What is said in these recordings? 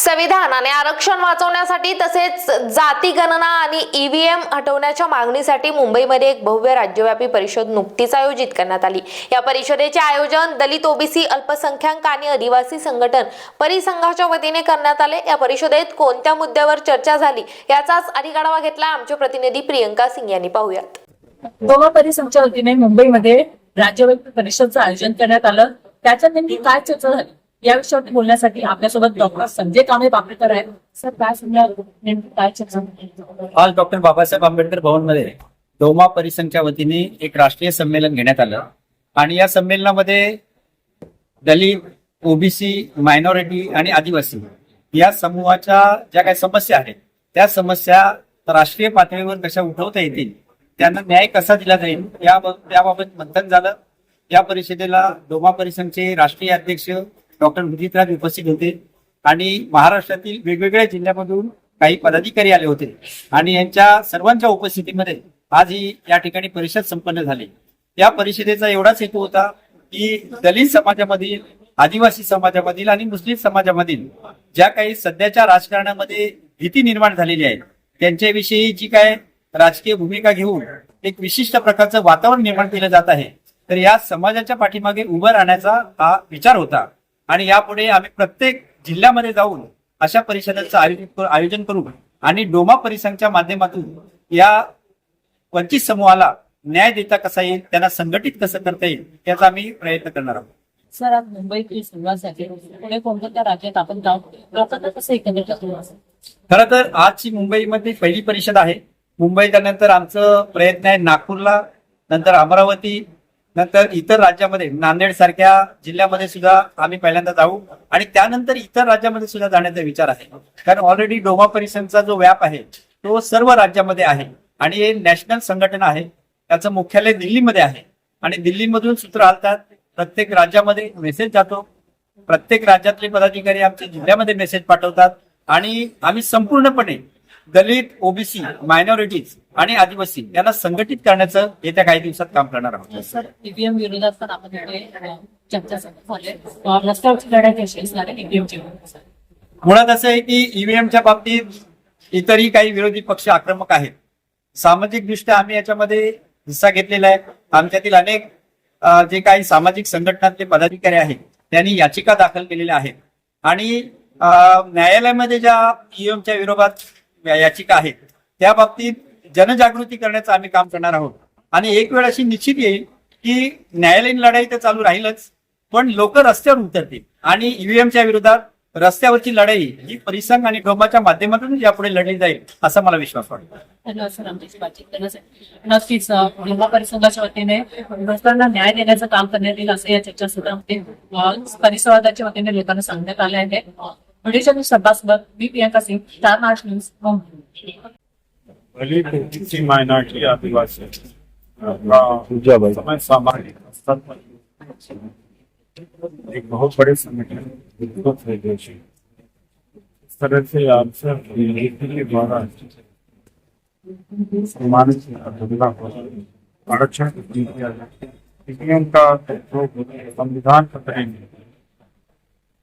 संविधानाने आरक्षण वाचवण्यासाठी तसेच जाती गणना आणि ईव्हीएम हटवण्याच्या मागणीसाठी मुंबईमध्ये एक भव्य राज्यव्यापी परिषद नुकतीच आयोजित करण्यात आली. या परिषदेचे आयोजन दलित ओबीसी अल्पसंख्याक आणि आदिवासी संघटन परिसंघाच्या वतीने करण्यात आले. या परिषदेत कोणत्या मुद्द्यावर चर्चा झाली याचाच अधिक आढावा घेतला आमचे प्रतिनिधी प्रियंका सिंग यांनी. पाहूयात. गोवा परिसंघच्या वतीने मुंबईमध्ये राज्यव्यापी परिषदचं आयोजन करण्यात आलं. त्याच्यात नेमकी काय चर्चा झाली? या विषयावर बोलण्यासाठी आपल्यासोबत डॉक्टर संजय कांबळे बापरेकर आहेत. सर काय समजा काय चर्चा आज डॉक्टर बाबासाहेब आंबेडकर भवनमध्ये डोमा परिसंघच्या वतीने एक राष्ट्रीय संमेलन घेण्यात आलं. आणि या संमेलनामध्ये दलित ओबीसी मायनॉरिटी आणि आदिवासी या समूहाच्या ज्या काही समस्या आहेत त्या समस्या राष्ट्रीय पातळीवर कशा उठवता येतील त्यांना न्याय कसा दिला जाईल याबाबत मंथन झालं. या परिषदेला डोमा परिसंघचे राष्ट्रीय अध्यक्ष डॉक्टर विजितराज उपस्थित होते. आणि महाराष्ट्रातील वेगवेगळ्या जिल्ह्यामधून काही पदाधिकारी आले होते. आणि यांच्या सर्वांच्या उपस्थितीमध्ये आज ही या ठिकाणी परिषद संपन्न झाली. या परिषदेचा एवढाच हेतू होता की दलित समाजामधील आदिवासी समाजामधील आणि मुस्लिम समाजामधील ज्या काही सध्याच्या राजकारणामध्ये भीती निर्माण झालेली आहे त्यांच्याविषयी जी काय राजकीय भूमिका घेऊन एक विशिष्ट प्रकारचं वातावरण निर्माण केलं जात आहे तर या समाजाच्या पाठीमागे उभं राहण्याचा हा विचार होता. आणि यापुढे आम्ही प्रत्येक जिल्ह्यामध्ये जाऊन अशा परिषदांचं आयोजन आयोजन करू. आणि डोमा परिसंघच्या माध्यमातून या वंचित समूहाला न्याय देता कसा येईल त्यांना संघटित कसं करता येईल याचा आम्ही प्रयत्न करणार आहोत. सर आज मुंबईतील संघासाठी पुणे कोणत्या राज्यात आपण कसं खरं तर आजची मुंबईमध्ये पहिली परिषद आहे. मुंबईच्या नंतर आमचं प्रयत्न आहे नागपूरला नंतर अमरावती नंतर इतर राज्यामध्ये नांदेड सारख्या जिल्ह्यामध्ये सुद्धा आम्ही पहिल्यांदा जाऊ. आणि त्यानंतर इतर राज्यामध्ये सुद्धा जाण्याचा विचार आहे. कारण ऑलरेडी डोमा परिसरचा जो व्याप आहे तो सर्व राज्यामध्ये आहे. आणि हे नॅशनल संघटना आहे. त्याचं मुख्यालय दिल्लीमध्ये आहे. आणि दिल्लीमधून सूत्र हालतात प्रत्येक राज्यामध्ये मेसेज जातो. प्रत्येक राज्यातले पदाधिकारी आमच्या जिल्ह्यामध्ये मेसेज पाठवतात. आणि आम्ही संपूर्णपणे दलित ओबीसी मायनॉरिटीज आणि आदिवासी यांना संघटित करण्याचं येत्या काही दिवसात काम करणार आहोत. सर ईव्हीएम विरोधात पण आपण चर्चा मुळात असं आहे की ईव्हीएमच्या बाबतीत इतरही काही विरोधी पक्ष आक्रमक आहेत. सामाजिक दृष्ट्या आम्ही याच्यामध्ये हिस्सा घेतलेला आहे. आमच्यातील अनेक जे काही सामाजिक संघटनांचे पदाधिकारी आहेत त्यांनी याचिका दाखल केलेल्या आहेत. आणि न्यायालयामध्ये ज्या ईव्हीएमच्या विरोधात याचिका आहेत त्या बाबतीत जनजागृती करण्याचं आम्ही काम करणार आहोत. आणि एक वेळ अशी निश्चित येईल की न्यायालयीन लढाई तर चालू राहीलच पण लोक रस्त्यावर उतरतील. आणि ईव्हीएमच्या विरोधात रस्त्यावरची लढाई ही परिसंघ आणि डोमाच्या माध्यमातून यापुढे लढली जाईल असा मला विश्वास वाटतो. नक्कीच युवा परिसंघाच्या वतीने भ्रष्टांना न्याय देण्याचं काम करण्यात येईल असं या चर्चा सुद्धा परिसंवादाच्या वतीने लोकांना सांगण्यात आले आहे. व्हिडिओच्या सभासद मी Priyanka Singh star Maharashtra news Mumbai. Minority आदिवासी का समय सामाजिक स्तर पर एक बहुत बड़े संगठन विकसित है। देश में। इस तरह से अवसर नीति के द्वारा सम्मानित अभिनेता को आरक्षण प्रदान किया जाए। इसलिए उनका जो संविधान खतरे में है।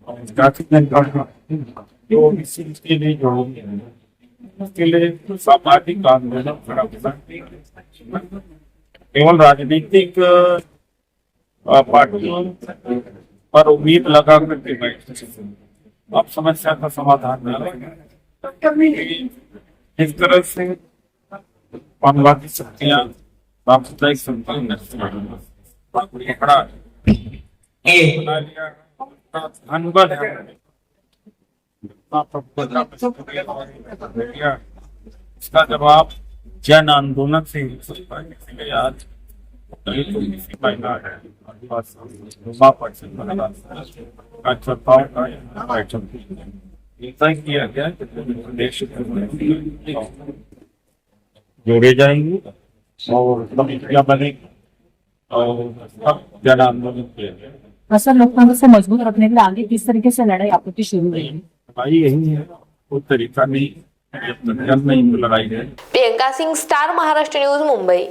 और जाति जनगणना जो इसी के लिए जो उसके लिए सामाजिक आंदोलन होना केवल राजनीतिक पार्टियों पर उम्मीद लगा करके बैठे अब समस्या का समाधान नहीं. इस तरह से मानवादी शक्तियां सामुदायिक संगठन खड़ा धनबल है इसका जवाब जन आंदोलन से ही हो सकता है इसलिए आज दलित ओबीसी महिला है आदिवासी युवा परिषद महिला कार्यकर्ताओं का यहाँ बैठक हुई। तय किया गया है कि पूरे प्रदेश में जोड़े जाएंगे और कमिटियां बनेगी और सब जन आंदोलन किया जाएगा असर लोकतंत्र से मजबूत रखने के लिए आगे किस तरीके से लड़ाई आपत्ति शुरू रहेगी भाई यही है। कोई तरीका नहीं नहीं लड़ाई है। Priyanka Singh star Maharashtra news Mumbai.